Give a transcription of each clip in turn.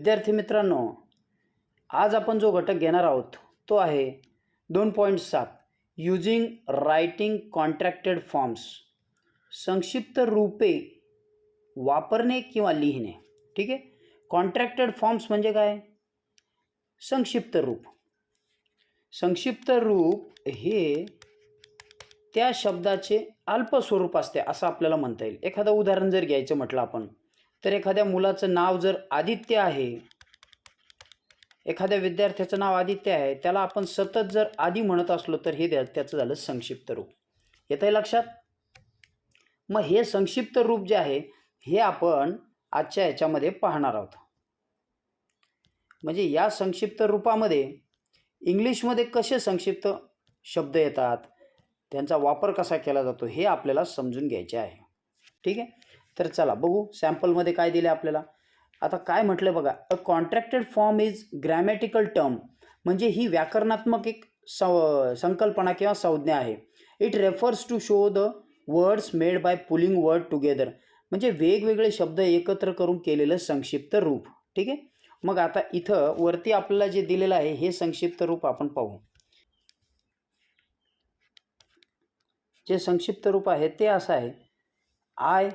विद्यार्थी मित्रांनो आज आपण जो घटक घेणार आहोत तो आहे दोन पॉईंट सात युजिंग रायटिंग कॉन्ट्रॅक्टेड फॉर्म्स संक्षिप्त रूपे वापरणे किंवा लिहिणे ठीक आहे? कॉन्ट्रॅक्टेड फॉर्म्स म्हणजे काय? संक्षिप्त रूप. संक्षिप्त रूप हे त्या शब्दाचे अल्प स्वरूप असते असं आपल्याला म्हणता येईल. एखादं उदाहरण जर घ्यायचं म्हटलं आपण तर एखाद्या मुलाचं नाव जर आदित्य आहे एखाद्या विद्यार्थ्याचं नाव आदित्य आहे त्याला आपण सतत जर आधी म्हणत असलो तर हे द्या त्याचं झालं संक्षिप्त रूप. येत आहे लक्षात? मग हे संक्षिप्त रूप जे आहे हे आपण आजच्या ह्याच्यामध्ये पाहणार आहोत. म्हणजे या संक्षिप्त रूपामध्ये इंग्लिशमध्ये कसे संक्षिप्त शब्द येतात त्यांचा वापर कसा केला जातो हे आपल्याला समजून घ्यायचे आहे. ठीक आहे? तर चला बघू सॅम्पलमध्ये काय दिले आपल्याला. आता काय म्हटलं बघा a contracted form is grammatical term म्हणजे ही व्याकरणात्मक एक सं संकल्पना किंवा संज्ञा आहे. It refers to show the words made by pulling word together म्हणजे वेगवेगळे शब्द एकत्र करून केलेलं संक्षिप्त रूप. ठीक आहे? मग आता इथं वरती आपल्याला जे दिलेलं आहे हे संक्षिप्त रूप आपण पाहू. जे संक्षिप्त रूप आहे ते असं आहे. आय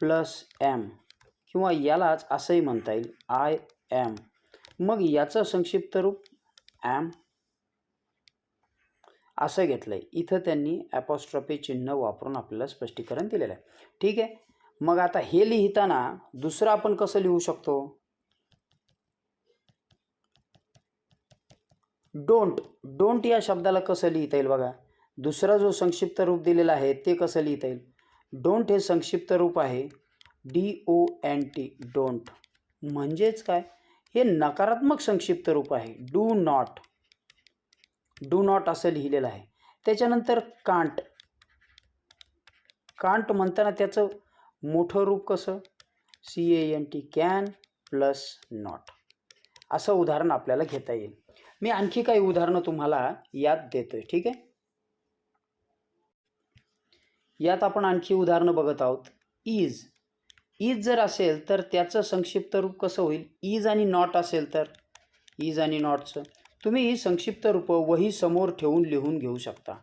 प्लस एम किंवा यालाच असंही म्हणता येईल आय एम. मग याचं संक्षिप्त रूप ॲम असं घेतलं आहे इथं त्यांनी ॲपॉस्ट्रॉफी चिन्ह वापरून आपल्याला स्पष्टीकरण दिलेलं आहे. ठीक आहे? मग आता हे लिहिताना दुसरं आपण कसं लिहू शकतो? डोंट. डोंट या शब्दाला कसं लिहिता येईल बघा? दुसरा जो संक्षिप्त रूप दिलेला आहे ते कसं लिहिता येईल? डोंट हे संक्षिप्त रूप आहे. D O N T don't म्हणजेच काय? हे नकारात्मक संक्षिप्त रूप आहे. डू नॉट डू नॉट असं लिहिलेलं आहे. त्याच्यानंतर कांट कांट म्हणताना त्याचं मोठं रूप कसं? C A N T can plus not असं उदाहरण आपल्याला घेता येईल. मी आणखी काही उदाहरणं तुम्हाला यात आहे ठीक आहे? यात आपण आणखी उदाहरणं बघत आहोत. इज इज जर असेल तर त्याचं संक्षिप्त रूप कसं होईल? इज आणि नॉट असेल तर? इज आणि नॉटचं तुम्ही ही संक्षिप्त रूपं वही समोर ठेवून लिहून घेऊ शकता.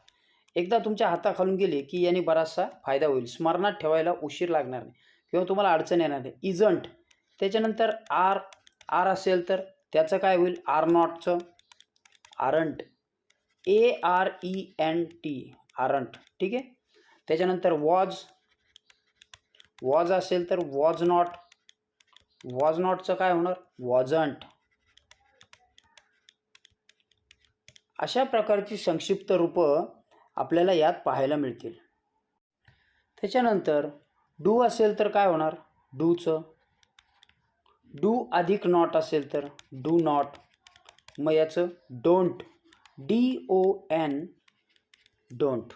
एकदा तुमच्या हाताखालून गेले की याने बराचसा फायदा होईल. स्मरणात ठेवायला उशीर लागणार नाही. किंवा तुम्हाला अडचण येणार नाही. इजंट त्याच्यानंतर आर आर असेल तर त्याचं काय होईल? R नॉटचं aren't A R E N T aren't ठीक आहे? त्याच्यानंतर वॉज वॉज असेल तर वॉज नॉट वॉज नॉटचं काय होणार? वॉजंट अशा प्रकारची संक्षिप्त रूपं आपल्याला यात पाहायला मिळतील. त्याच्यानंतर डू असेल तर काय होणार? डूचं डू अधिक नॉट असेल तर डू नॉट मग याचं don't D O N don't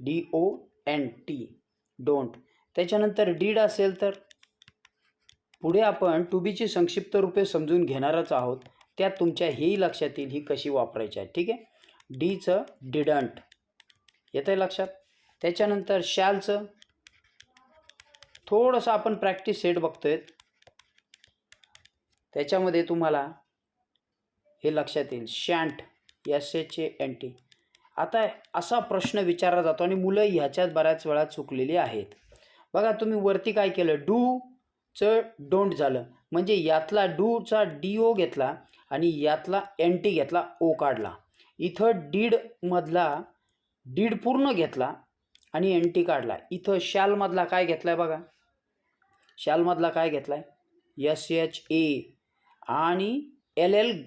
D O N T. Don't. त्याच्यानंतर डीड असेल तर? पुढे आपण टू बीची संक्षिप्त रूपे समजून घेणारच आहोत. त्यात तुमच्या हेही लक्षात येईल ही कशी वापरायची आहे ठीक आहे? डीचं डिडंट. येतं आहे लक्षात? त्याच्यानंतर शॅलचं. थोडंसं आपण प्रॅक्टिस सेट बघतोय. त्याच्यामध्ये तुम्हाला हे लक्षात येईल. Shan't S H A N T. आता असा प्रश्न विचारला जातो आणि मुलं ह्याच्यात बऱ्याच वेळा चुकलेली आहेत. बघा तुम्ही वरती काय केलं? डूचं डोंट झालं. म्हणजे यातला डूचा डी ओ घेतला आणि यातला एन टी घेतला ओ काढला. इथं डीडमधला डीड पूर्ण घेतला आणि एन टी काढला. इथं शालमधला काय घेतला आहे बघा शालमधला काय घेतला आहे एस एच ए आणि एल एल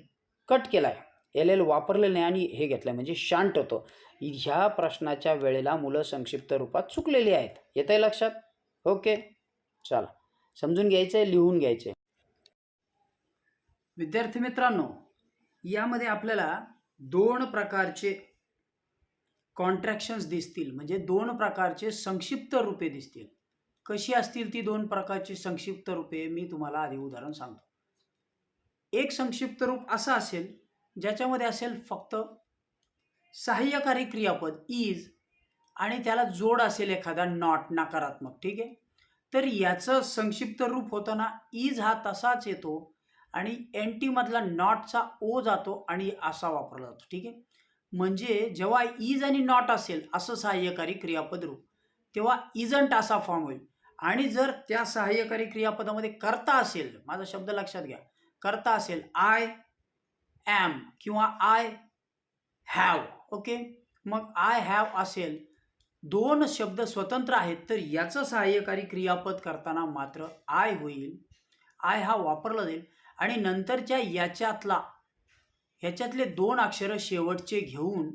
कट केला आहे एल एल वापरलेलं नाही आणि हे घेतलं म्हणजे शांत होतो. ह्या प्रश्नाच्या वेळेला मुलं संक्षिप्त रूपात चुकलेली आहेत. येत आहे लक्षात? ओके. चला. समजून घ्यायचं आहे लिहून घ्यायचं आहे विद्यार्थी मित्रांनो यामध्ये आपल्याला दोन प्रकारचे कॉन्ट्रॅक्शन्स दिसतील. म्हणजे दोन प्रकारचे संक्षिप्त रूपे दिसतील. कशी असतील ती दोन प्रकारची संक्षिप्त रूपे मी तुम्हाला आधी उदाहरण सांगतो. एक संक्षिप्त रूप असं असेल ज्याच्यामध्ये असेल फक्त सहाय्यकारी क्रियापद इज आणि त्याला जोड असेल एखादा नॉट नकारात्मक ठीक आहे? तर याचं संक्षिप्त रूप होताना इज हा तसाच येतो आणि एन टीमधला नॉटचा ओ जातो आणि असा वापरला जातो ठीक आहे? म्हणजे जेव्हा इज आणि नॉट असेल असं सहाय्यकारी क्रियापद रूप तेव्हा इजंट असा फॉर्म होईल. आणि जर त्या सहाय्यकारी क्रियापदामध्ये करता असेल माझा शब्द लक्षात घ्या करता असेल आय ॲम किंवा आय हॅव ओके मग आय हॅव असेल दोन शब्द स्वतंत्र आहेत तर याचं सहाय्यकारी क्रियापद करताना मात्र आय होईल. आय हा वापरला जाईल. आणि नंतरच्या याच्यातला ह्याच्यातले दोन अक्षरं शेवटचे घेऊन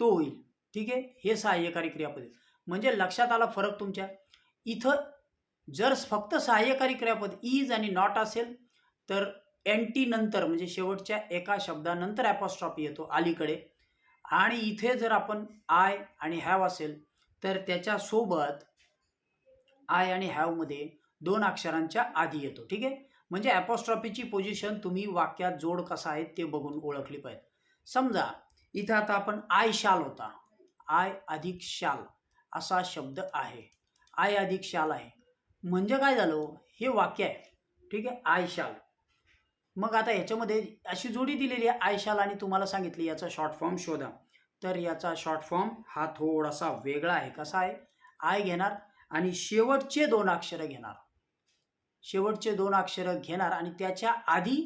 तो होईल. ठीक आहे? हे सहाय्यकारी क्रियापद म्हणजे लक्षात आला फरक तुमच्या? इथं जर फक्त सहाय्यकारी क्रियापद इज आणि नॉट असेल तर एनटी नंतर म्हणजे शेवटच्या एका शब्दानंतर ॲपॉस्ट्रॉपी येतो अलीकडे. आणि इथे जर आपण आय आणि हॅव असेल तर त्याच्यासोबत आय आणि हॅवमध्ये दोन अक्षरांच्या आधी येतो. ठीक आहे? म्हणजे ॲपॉस्ट्रॉफीची पोझिशन तुम्ही वाक्यात जोड कसा आहे ते बघून ओळखली पाहिजे. समजा इथं आता आपण आय शाल होता. आय अधिक शाल असा शब्द आहे. आय अधिक शाल आहे. म्हणजे काय झालं? हे वाक्य आहे. ठीक आहे? आय शाल. मग आता ह्याच्यामध्ये अशी जोडी दिलेली आहे आय शाल आणि तुम्हाला सांगितली याचा शॉर्ट फॉर्म शोधा. तर याचा शॉर्ट फॉर्म हा थोडासा वेगळा आहे. कसा आहे? आय घेणार आणि शेवटचे दोन अक्षरं घेणार. शेवटचे दोन अक्षरं घेणार आणि त्याच्या आधी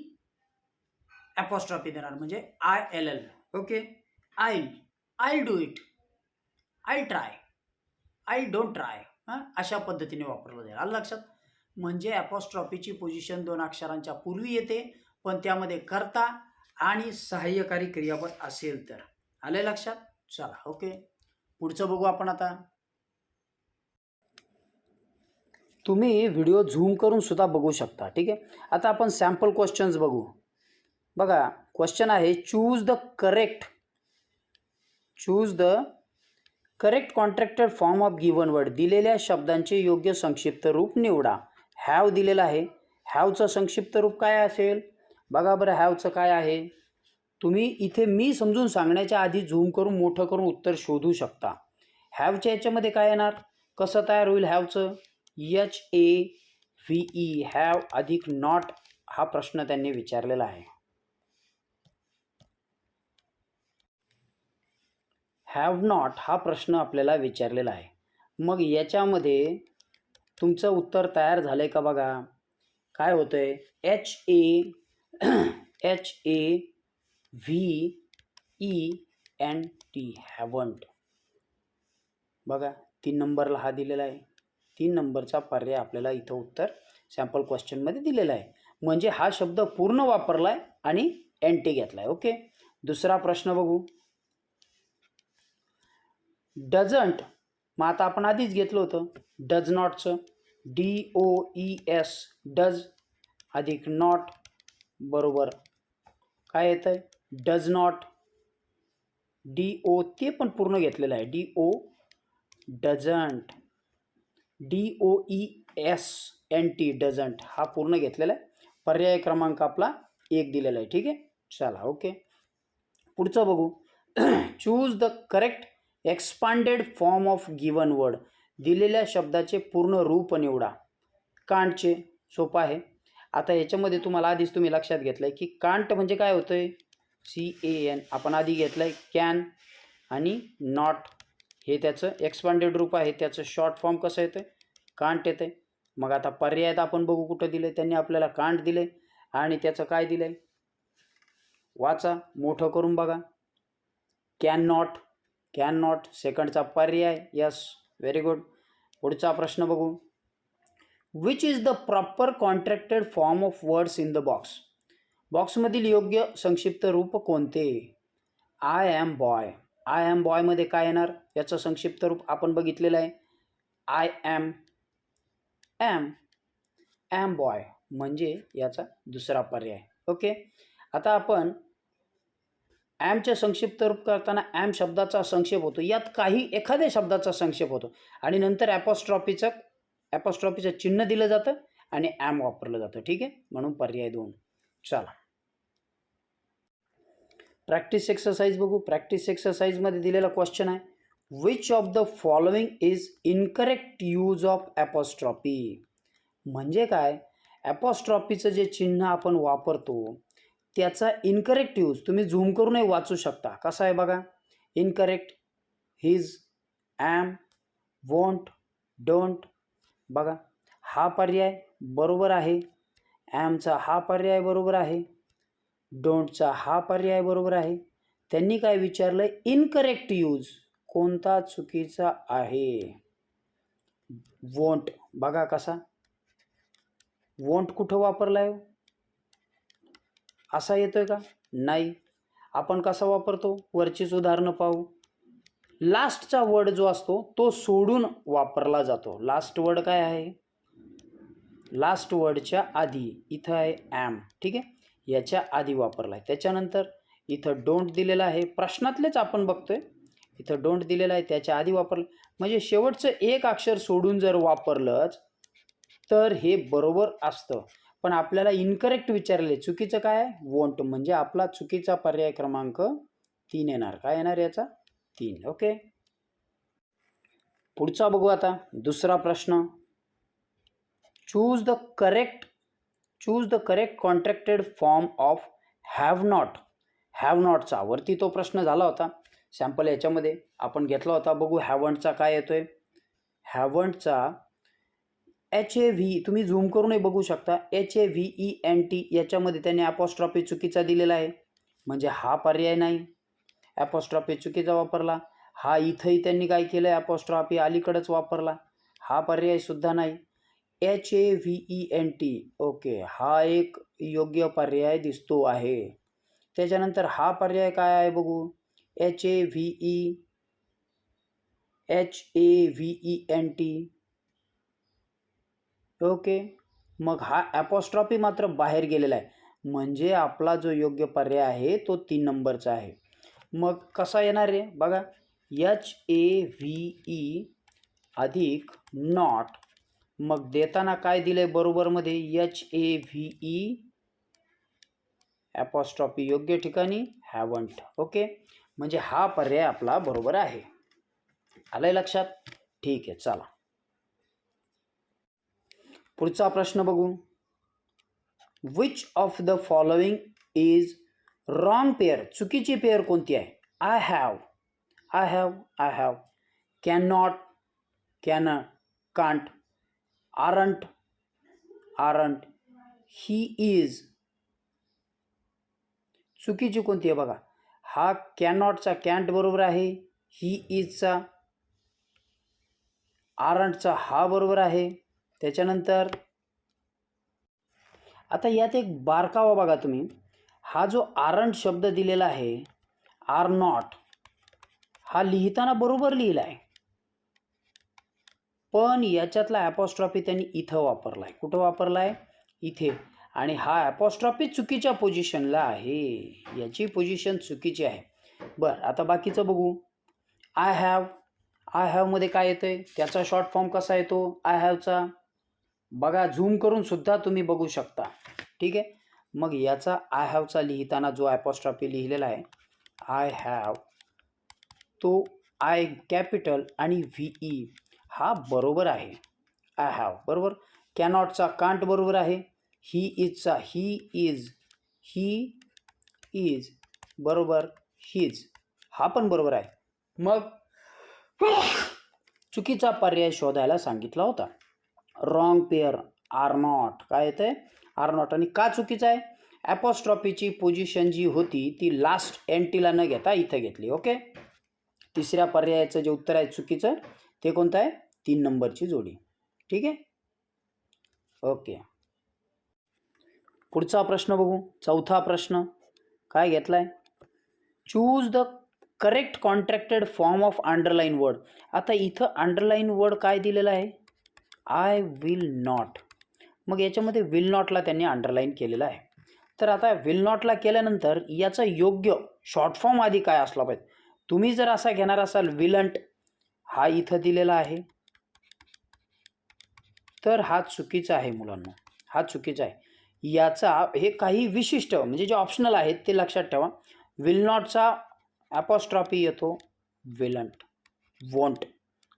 ॲपॉस्ट्रॉफी देणार. म्हणजे I L L okay I I do it I try I don't try हां? अशा पद्धतीने वापरलं जाईल. आलं लक्षात? म्हणजे ॲपॉस्ट्रॉफीची पोझिशन दोन अक्षरांच्या पूर्वी येते. पण त्यामध्ये करता आणि सहाय्यकारी क्रियापद असेल तर. आले लक्षात? चला ओके. पुढचं बघू आपण आता. तुम्ही व्हिडिओ झूम करून सुद्धा बघू शकता ठीक आहे? आता आपण सॅम्पल क्वेश्चन्स बघू. बघा क्वेश्चन आहे choose the correct choose the correct contracted form of given word दिलेल्या शब्दांचे योग्य संक्षिप्त रूप निवडा. हॅव दिलेलं आहे. हॅवचं संक्षिप्त रूप काय असेल? बघा बरं हॅवचं काय आहे? तुम्ही इथे मी समजून सांगण्याच्या आधी झूम करून मोठं करून उत्तर शोधू शकता. हॅवच्या याच्यामध्ये काय येणार? कसं तयार होईल हॅवचं H A V E have अधिक नॉट हा प्रश्न त्यांनी विचारलेला आहे. हॅव नॉट हा प्रश्न आपल्याला विचारलेला आहे. मग याच्यामध्ये तुमचं उत्तर तयार झालं आहे का बघा? काय होतं आहे H A H A V E N T haven't बघा तीन नंबरला हा दिलेला आहे. तीन नंबरचा पर्याय आपल्याला इथं उत्तर सॅम्पल क्वेश्चनमध्ये दिलेला आहे. म्हणजे हा शब्द पूर्ण वापरला आहे आणि एन टी घेतला आहे ओके? दुसरा प्रश्न बघू. डझंट मग आता आपण आधीच घेतलं होतं. Does नॉटचं D O E S does अधिक नॉट बरोबर. काय येतं आहे डज नॉट डी ओ ते पण पूर्ण घेतलेलं आहे. D O doesn't D O E S N T doesn't हा पूर्ण घेतलेला आहे. पर्याय क्रमांक आपला एक दिलेला आहे. ठीक आहे? चला ओके. पुढचं बघू. Choose the correct expanded form of given word दिलेल्या शब्दाचे पूर्ण रूप निवडा. कांडचे सोपं आहे. आता याच्यामध्ये तुम्हाला आधीच तुम्ही लक्षात घेतलं आहे की कांट म्हणजे काय होतं आहे सी ए एन आपण आधी घेतलं आहे कॅन आणि नॉट हे त्याचं एक्सपांडेड रूप आहे. त्याचं शॉर्ट फॉर्म कसं येतं कांट येतं आहे मग आता पर्यायात आपण बघू कुठं दिलं त्यांनी आपल्याला कांट दिले आणि त्याचं काय दिलं आहे वाचा. मोठं करून बघा. कॅन नॉट कॅन नॉट सेकंडचा पर्याय. यस व्हेरी गुड पुढचा प्रश्न बघू. Which is the proper contracted form of words in the box बॉक्समधील योग्य संक्षिप्त रूप कोणते? I am boy I am बॉयमध्ये काय येणार? याचं संक्षिप्त रूप आपण बघितलेलं आहे. I am am am boy म्हणजे याचा दुसरा पर्याय. ओके आता आपण ॲमचे संक्षिप्त रूप करताना ॲम शब्दाचा संक्षेप होतो. यात काही एखाद्या शब्दाचा संक्षेप होतो. आणि नंतर ॲपॉस्ट्रॉफीचं ॲपॉस्ट्रॉफीचं चिन्ह दिलं जातं आणि ॲम वापरलं जातं. ठीक आहे? म्हणून पर्याय दोन. चला. प्रॅक्टिस एक्सरसाइज बघू. प्रॅक्टिस एक्सरसाइजमध्ये दिलेला क्वेश्चन आहे. Which of the following is incorrect use of apostrophe म्हणजे काय? ॲपॉस्ट्रॉपीचं जे चिन्ह आपण वापरतो त्याचा इनकरेक्ट यूज तुम्ही झूम करूनही वाचू शकता. कसा आहे बघा? Incorrect he's am won't don't बघा हा पर्याय बरोबर आहे. ॲमचा हा पर्याय बरोबर आहे. डोंटचा हा पर्याय बरोबर आहे. त्यांनी काय विचारलं? इनकरेक्ट यूज कोणता चुकीचा आहे? वोंट बघा कसा. वोंट कुठं वापरला आहे हो? असा येतोय का? नाही. आपण कसा वापरतो? वरचीच उदाहरणं पाहू. लास्टचा वर्ड जो असतो तो सोडून वापरला जातो. लास्ट वर्ड काय आहे? लास्ट वर्डच्या आधी इथं आहे ॲम ठीक आहे? याच्या आधी वापरला आहे त्याच्यानंतर इथं डोंट दिलेलं आहे. प्रश्नातलेच आपण बघतोय. इथं डोंट दिलेलं आहे. त्याच्या आधी वापरलं. म्हणजे शेवटचं एक अक्षर सोडून जर वापरलंच तर हे बरोबर असतं. पण आपल्याला इनकरेक्ट विचारले चुकीचं काय? आहे वोंट म्हणजे आपला चुकीचा पर्याय क्रमांक तीन येणार. काय येणार याचा? तीन ओके पुढचा बघू आता दुसरा प्रश्न. Choose the correct choose the correct contracted form of have not have नॉटचा वरती तो प्रश्न झाला होता. सॅम्पल याच्यामध्ये आपण घेतला होता. बघू हॅवंटचा काय येतो आहे हॅवंटचा एच ए व्ही तुम्ही झूम करूनही बघू शकता. H A V E N T याच्यामध्ये त्याने ॲपॉस्ट्रॉफी चुकीचा दिलेला आहे. म्हणजे हा पर्याय नाही. ॲपॉस्ट्रॉफी चुकीचा वापरला. हा इथंही त्यांनी काय केलं आहे ॲपॉस्ट्रॉफी अलीकडंच वापरला. हा पर्यायसुद्धा नाही. H A V E N T okay हा एक योग्य पर्याय दिसतो आहे. त्याच्यानंतर हा पर्याय काय आहे बघू. H A V E H A V E N T okay मग हा ॲपॉस्ट्रॉफी मात्र बाहेर गेलेला आहे. म्हणजे आपला जो योग्य पर्याय आहे तो तीन नंबरचा आहे. मग कसा येणार आहे बघा एच ए व्ही ई अधिक नॉट. मग देताना काय दिलं आहे बरोबरमध्ये? H A V E apostrophe योग्य ठिकाणी हॅवंट ओके? म्हणजे हा पर्याय आपला बरोबर आहे. आलं आहे लक्षात? ठीक आहे चला. पुढचा प्रश्न बघू. Which of the following is wrong pair चुकीची पेअर कोणती आहे? I have I have I have can not can can't aren't aren't he is चुकीची कोणती आहे बघा? हा कॅन नॉटचा कॅन्ट बरोबर आहे. ही इजचा आरंटचा हा बरोबर आहे. त्याच्यानंतर आता यात एक बारकावा बघा तुम्ही. हा जो आरंट शब्द दिलेला आहे आर नॉट हा लिहिताना बरोबर लिहिला आहे पण याच्यातला ॲपॉस्ट्रॉफी त्यांनी इथं वापरला आहे कुठं वापरला आहे इथे. आणि हा ॲपॉस्ट्रॉफी चुकीच्या पोझिशनला आहे. याची पोझिशन चुकीची आहे. बरं आता बाकीचं बघू. आय हॅव आय हॅवमध्ये काय येतं आहे त्याचा शॉर्ट फॉर्म कसा येतो? आय हॅवचा बघा झूम करून सुद्धा तुम्ही बघू शकता. ठीक आहे? मग याचा आय हॅवचा लिहिताना जो ॲपॉस्ट्रॉफी लिहिलेला आहे आय हॅव तो आय कॅपिटल आणि व्ही ई हा बरोबर आहे. आय हॅव बरोबर? कॅनॉटचा कांट बरोबर आहे. ही इजचा ही इज ही इज बरोबर हिज हा पण बरोबर आहे. मग चुकीचा पर्याय शोधायला सांगितला होता. रॉंग पेअर आर नॉट काय येतं आहे आर नॉट. आणि का चुकीचं आहे? ॲपॉस्ट्रॉफीची पोझिशन जी होती ती लास्ट एंटीला न घेता इथं घेतली ओके तिसऱ्या पर्यायाचं जे उत्तर आहे चुकीचं ते कोणतं आहे? तीन नंबरची जोडी. ठीक आहे? ओके पुढचा प्रश्न बघू. चौथा प्रश्न. काय घेतला आहे choose the correct contracted form of underline word आता इथं अंडरलाईन वर्ड काय दिलेलं आहे? आय विल नॉट मग याच्यामध्ये विल नॉटला त्यांनी अंडरलाईन केलेलं आहे. तर आता विल नॉटला केल्यानंतर याचा योग्य शॉर्ट फॉर्म आधी काय असला पाहिजे? तुम्ही जर असा घेणार असाल विलंट हा इथं दिलेला आहे. तर हा चुकीचा आहे मुलांना. हा चुकीचा आहे. याचा हे काही विशिष्ट म्हणजे जे ऑप्शनल आहेत ते लक्षात ठेवा. विल नॉटचा ॲपॉस्ट्रॉफी येतो. विलंट वॉन्ट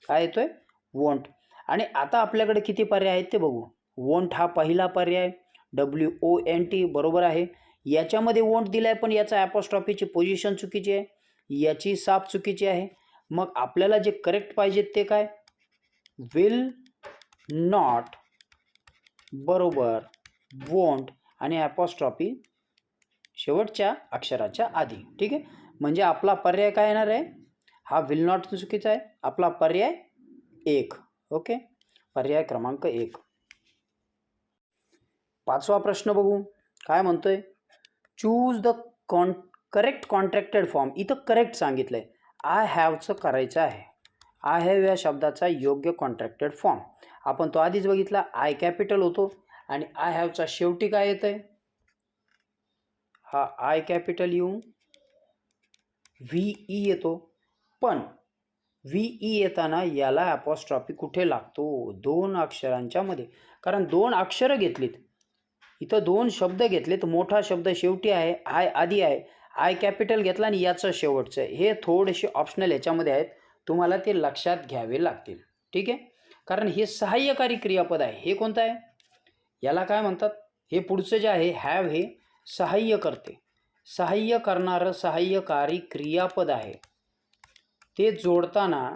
काय येतोय? वॉन्ट आणि आता आपल्याकडे किती पर्याय आहेत ते बघू. वोंट हा पहिला पर्याय. डब्ल्यू ओ एन टी बरोबर आहे. याच्यामध्ये वोंट दिला आहे पण याचा ॲपॉस्ट्रॉफीची पोझिशन चुकीची आहे. याची साप चुकीची आहे. मग आपल्याला जे करेक्ट पाहिजेत ते काय? विल नॉट बरोबर वोंट आणि ॲपॉस्ट्रॉफी शेवटच्या अक्षराच्या आधी. ठीक आहे? म्हणजे आपला पर्याय काय येणार आहे? हा विल नॉट चुकीचा आहे. आपला पर्याय एक. ओके? पर्याय क्रमांक एक. पाचवा प्रश्न बघू. काय म्हणतो आहे choose the con correct contracted form इथं करेक्ट सांगितलं आहे आय हॅवचं करायचं आहे. आय हॅव या शब्दाचा योग्य कॉन्ट्रॅक्टेड फॉर्म आपण तो आधीच बघितला. आय कॅपिटल होतो. आणि आय हॅवचा शेवटी काय येतं आहे हा आय कॅपिटल येऊन व्ही ई येतो. पण व्ही ई येताना याला ॲपॉस्ट्रॉफी कुठे लागतो? दोन अक्षरांच्या मध्ये. कारण दोन अक्षरं घेतलीत. इथं दोन शब्द घेतलेत. मोठा शब्द शेवटी आहे आय आधी आहे. आय कॅपिटल घेतला आणि याचं शेवटचं. आहे हे थोडेसे ऑप्शनल याच्यामध्ये आहेत. तुम्हाला ते लक्षात घ्यावे लागतील. ठीक आहे? कारण हे सहाय्यकारी क्रियापद आहे. हे कोणतं आहे? याला काय म्हणतात? हे पुढचं जे आहे हॅव हे सहाय्य करते सहाय्य करणारं सहाय्यकारी क्रियापद आहे. ते जोडताना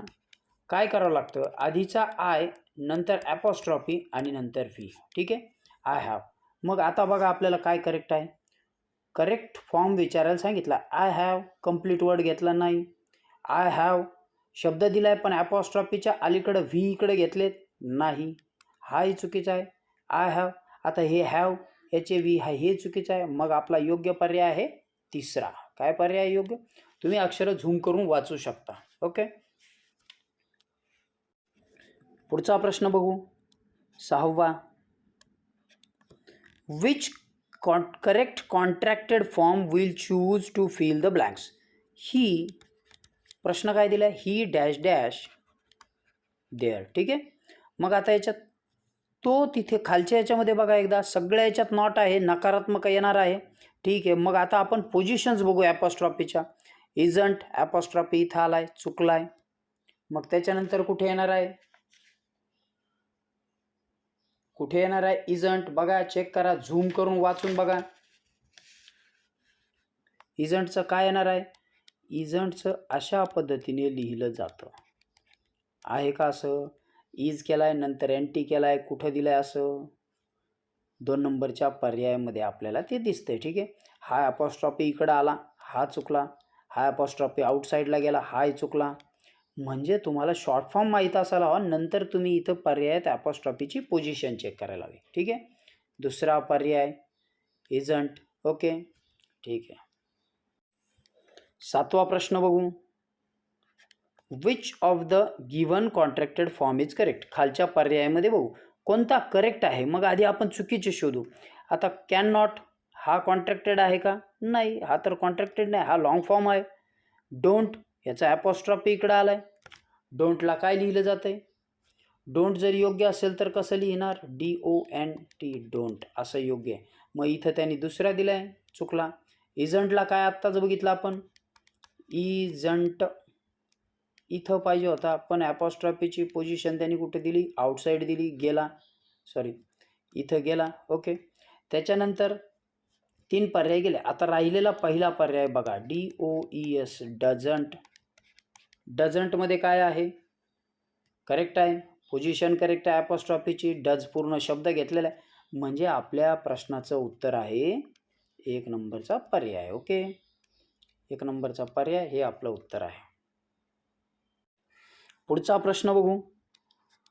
काय करावं लागतं? आधीचा आय नंतर ॲपॉस्ट्रॉफी आणि नंतर व्ही ठीक आहे? आय हॅव मग आता बघा आपल्याला काय करेक्ट आहे. करेक्ट फॉर्म विचारायला सांगितला. आय हॅव कंप्लीट वर्ड घेतला नाही. आय हॅव शब्द दिला आहे पण ॲपॉस्ट्रॉफीच्या अलीकडं व्ही इकडे घेतलेत. नाही. हाही चुकीचा आहे. आय हॅव आता हे हॅव ह्याचे व्ही हा हे चुकीचं आहे. मग आपला योग्य पर्याय आहे तिसरा. काय पर्याय योग्य? तुम्ही अक्षरं झूम करून वाचू शकता. ओके पुढचा प्रश्न बघू. सहावा. Which con correct contracted form will choose to fill the blanks ही प्रश्न काय दिला? आहे ही डॅश डॅश देअर ठीक आहे? मग आता याच्यात तो तिथे खालच्या याच्यामध्ये बघा एकदा. सगळ्या याच्यात नॉट आहे नकारात्मक येणार आहे. ठीक आहे? मग आता आपण पोझिशन्स बघू ॲपॉस्ट्रॉफीच्या इजंट ॲपॉस्ट्रॉफी इथं आला आहे चुकला आहे मग त्याच्यानंतर कुठे येणार आहे? कुठे येणार आहे? इजंट बघा चेक करा झूम करून वाचून बघा. इजंटचं काय येणार आहे? इजंटचं अशा पद्धतीने लिहिलं जातं. आहे का असं? इज केला आहे नंतर एंटी केला आहे कुठं दिलं आहे असं? दोन नंबरच्या पर्यायामध्ये आपल्याला ते दिसतंय ठीक आहे? हा अपॉस्ट्रॉपी इकडं आला हा चुकला. हा अपॉस्ट्रॉपी आउटसाईडला गेला हाही चुकला. म्हणजे तुम्हाला शॉर्ट फॉर्म माहीत असायला हवा. नंतर तुम्ही इथं पर्यायात ॲपॉस्ट्रॉफीची पोझिशन चेक करायला हवी. ठीक आहे? दुसरा पर्याय इजंट ओके ठीक आहे. सातवा प्रश्न बघू. Which of the given contracted form is correct खालच्या पर्यायामध्ये बघू. कोणता करेक्ट आहे? मग आधी आपण चुकीचे शोधू. आता कॅन नॉट हा कॉन्ट्रॅक्टेड आहे का? नाही. हा तर कॉन्ट्रॅक्टेड नाही. हा लाँग फॉर्म आहे. डोंट याचा ॲपॉस्ट्रॉफी इकडं आला आहे डोंटला काय लिहिलं जातं आहे डोंट जर योग्य असेल तर कसं लिहिणार? D O N T don't असं योग्य आहे. मग इथं त्यांनी दुसरा दिला आहे चुकला इजंटला काय आत्ताच बघितलं आपण? इजंट इथं पाहिजे होता पण ॲपॉस्ट्रॉफीची पोझिशन त्यांनी कुठे दिली? आउटसाईड दिली गेला. सॉरी इथं गेला. ओके त्याच्यानंतर तीन पर्याय गेले. आता राहिलेला पहिला पर्याय बघा. D O E S doesn't डझंटमध्ये काय आहे? करेक्ट आहे. पोझिशन करेक्ट आहे. ॲपॉस्ट्रॉफीची डज पूर्ण शब्द घेतलेला आहे. म्हणजे आपल्या प्रश्नाचं उत्तर आहे एक नंबरचा पर्याय. ओके? एक नंबरचा पर्याय हे आपलं उत्तर आहे. पुढचा प्रश्न बघू.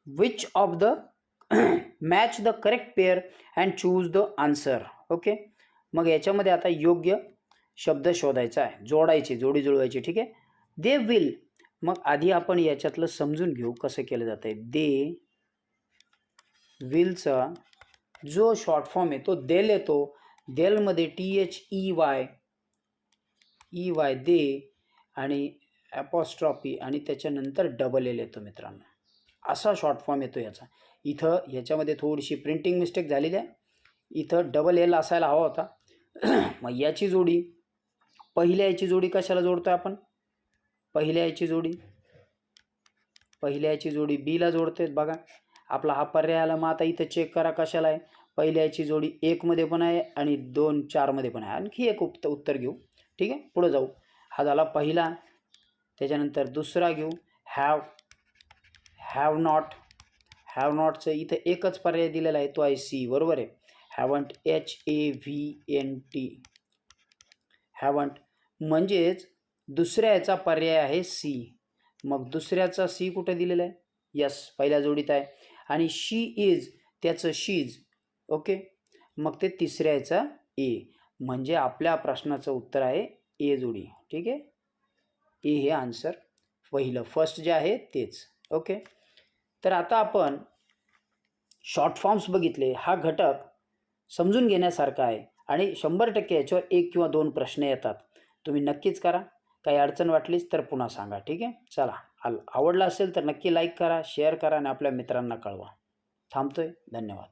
Which of the match the correct pair and choose the answer okay? मग याच्यामध्ये आता योग्य शब्द शोधायचा आहे. जोडायचे जोडी जुळवायची. ठीक आहे? दे विल मग आधी आपण याच्यातलं समजून घेऊ कसं केलं जातं आहे. दे विलचा जो शॉर्ट फॉर्म आहे तो देल येतो. देलमध्ये T H E Y E Y दे आणि ॲपॉस्ट्रॉपी आणि त्याच्यानंतर डबल एल येतो मित्रांनो. असा शॉर्ट फॉर्म येतो याचा. इथं याच्यामध्ये थोडीशी प्रिंटिंग मिस्टेक झालेली आहे. इथं डबल एल असायला हवा होता. मग याची जोडी पहिल्या याची जोडी कशाला जोडतो आपण? पहिल्या याची जोडी. पहिल्या याची जोडी बीला जोडते बघा. आपला हा पर्याय आला मग आता इथं चेक करा कशाला आहे. पहिल्याची जोडी एकमध्ये पण आहे आणि दोन चारमध्ये पण आहे. आणखी एक उप्त उत्तर घेऊ. ठीक आहे? पुढं जाऊ. हा झाला पहिला. त्याच्यानंतर दुसरा घेऊ. हॅव हॅव नॉट हॅव नॉटचं इथं एकच पर्याय दिलेला आहे. तो आहे सी बरोबर आहे? Haven't H A V N T haven't म्हणजेच दुसऱ्या याचा पर्याय आहे सी मग दुसऱ्याचा सी कुठे दिलेला आहे? यस पहिल्या जोडीत आहे. आणि शी इज त्याचं शीज ओके मग ते तिसऱ्या याचा ए म्हणजे आपल्या प्रश्नाचं उत्तर आहे ए जोडी. ठीक आहे? ए हे आन्सर पहिलं फर्स्ट जे आहे तेच. ओके तर आता आपण शॉर्ट फॉर्म्स बघितले. हा घटक समजून घेण्यासारखा आहे. आणि शंभर टक्के याच्यावर एक किंवा दोन प्रश्न येतात. तुम्ही नक्कीच करा. काही अडचण वाटलीच तर पुन्हा सांगा ठीक आहे? चला आल आवडला असेल तर नक्की लाईक करा शेअर करा आणि आपल्या मित्रांना कळवा. थांबतोय धन्यवाद.